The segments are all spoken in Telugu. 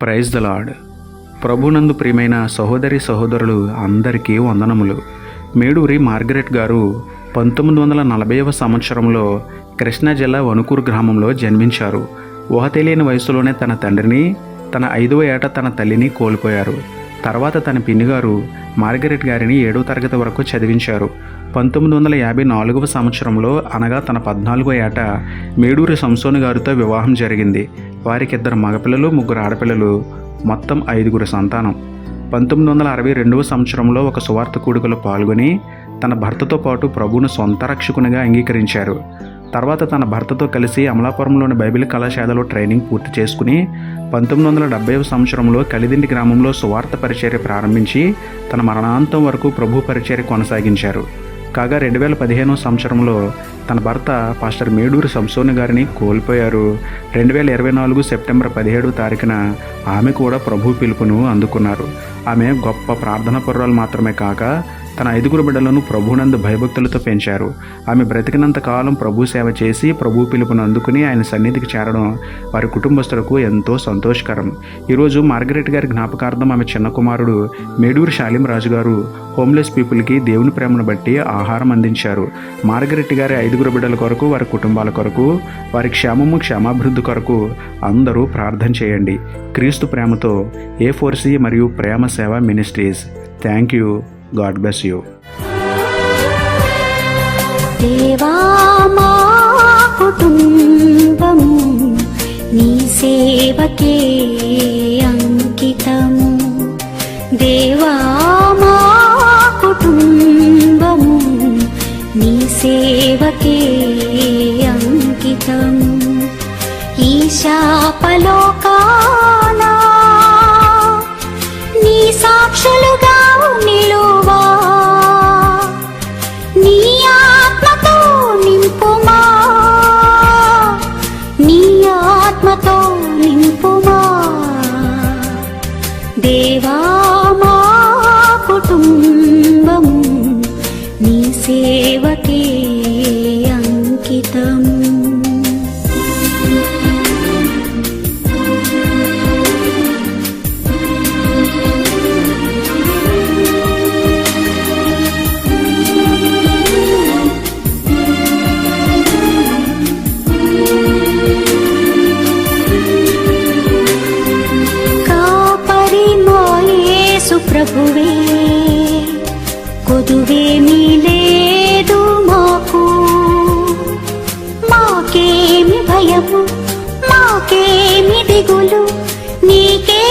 ప్రైజ్ ద లాడ్ ప్రభునందు ప్రియమైన సహోదరి సహోదరులు అందరికీ వందనములు. మేడూరి మార్గరెట్ గారు పంతొమ్మిది వందల నలభైవ సంవత్సరంలో కృష్ణా జిల్లా వణుకూరు గ్రామంలో జన్మించారు. ఊహ తెలియని వయసులోనే తన తండ్రిని తన ఐదవ ఏట తన తల్లిని కోల్పోయారు. తర్వాత తన పిన్నిగారు మార్గరెట్ గారిని ఏడవ తరగతి వరకు చదివించారు. పంతొమ్మిది వందల యాభై నాలుగవ సంవత్సరంలో అనగా తన పద్నాలుగో ఏట మేడూరి సంసోని గారితో వివాహం జరిగింది. వారికి ఇద్దరు మగపిల్లలు ముగ్గురు ఆడపిల్లలు మొత్తం ఐదుగురు సంతానం. పంతొమ్మిది వందల అరవై రెండవ సంవత్సరంలో ఒక సువార్త కూడుకలో పాల్గొని తన భర్తతో పాటు ప్రభువును సొంత రక్షకునిగా అంగీకరించారు. తర్వాత తన భర్తతో కలిసి అమలాపురంలోని బైబిల్ కళాశాలలో ట్రైనింగ్ పూర్తి చేసుకుని పంతొమ్మిది వందల డెబ్బై సంవత్సరంలో కలిదిండి గ్రామంలో సువార్త పరిచర్య ప్రారంభించి తన మరణాంతం వరకు ప్రభు పరిచర్య కొనసాగించారు. కాగా రెండు వేల పదిహేనో సంవత్సరంలో తన భర్త పాస్టర్ మేడూరి సంసోని గారిని కోల్పోయారు. రెండు వేల ఇరవై నాలుగు సెప్టెంబర్ పదిహేడు తారీఖున ఆమె కూడా ప్రభు పిలుపును అందుకున్నారు. ఆమె గొప్ప ప్రార్థన పరురాలు మాత్రమే కాక తన ఐదుగురు బిడ్డలను ప్రభునందు భయభక్తులతో పెంచారు. ఆమె బ్రతికినంత కాలం ప్రభు సేవ చేసి ప్రభు పిలుపును అందుకుని ఆయన సన్నిధికి చేరడం వారి కుటుంబస్తులకు ఎంతో సంతోషకరం. ఈరోజు మార్గరెట్ గారి జ్ఞాపకార్థం ఆమె చిన్న కుమారుడు మేడూరు శాలిం రాజు గారు హోమ్లెస్ పీపుల్కి దేవుని ప్రేమను బట్టి ఆహారం అందించారు. మార్గరెట్ గారి ఐదుగురు బిడ్డల కొరకు వారి కుటుంబాల కొరకు వారి క్షేమము క్షేమాభివృద్ధి కొరకు అందరూ ప్రార్థన చేయండి. క్రీస్తు ప్రేమతో ఏ ఫోర్సీ మరియు Prema Seva ministries. Thank you God bless you దేవా ఆత్మతో నింపుమా? దేవా మా కుటుంబం నీ సేవకే ప్రభువే కొదువేమీ లేదు మాకు. మాకేమి భయము మాకేమి దిగులు నీకే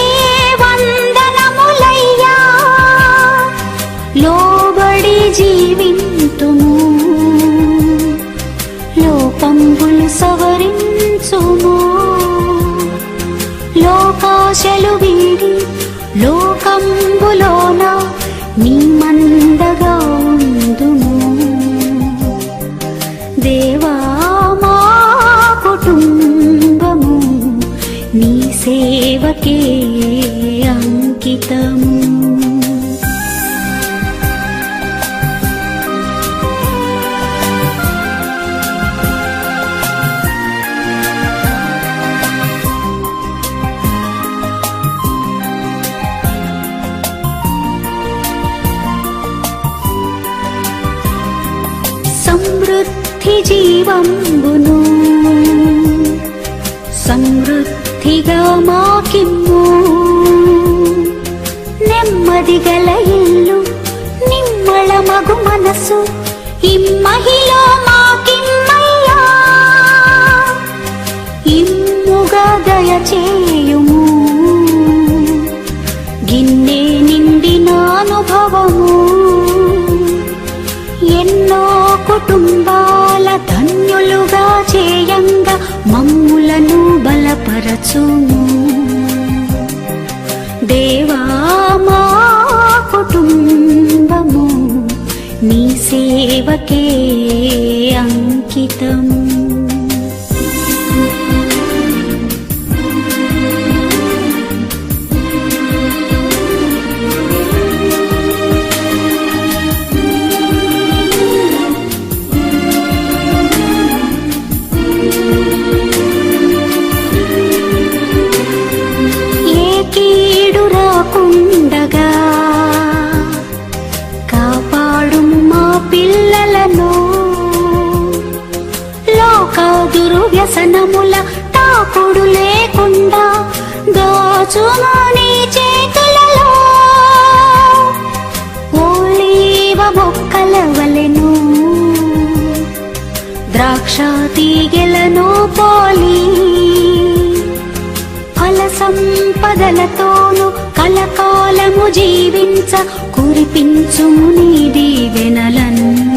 వందనములయ్యా. లోబడి జీవింతుము. సేవకే అంకితము సమృద్ధి జీవంబును. సమృద్ధి సమృద్ధిగా మాకిమ్ము నెమ్మది గల ఇల్లు నిమ్మళ మగు మనసు ఇమ్మహిలో మాకిమ్మయ్యా. ఇమ్ముగా దయచేయుము. గిన్నె నిండిన అనుభవము. ఎన్నో కుటుంబాల ధన్యులుగా చేయంగా మమ్ములను బలపరచుము. దేవా మా కుటుంబము నీ సేవకే అంకితము. పిల్లలను. లోక దుర్వ్యసనముల తాకుడు లేకుండా దోచును నీ చేతులలో. మొక్కల వలెను. ద్రాక్ష తీగెలను పోలి ఫల సంపదలతోను కలకాలము జీవించ కురిపించుము నీ దీవెనలన్నీ.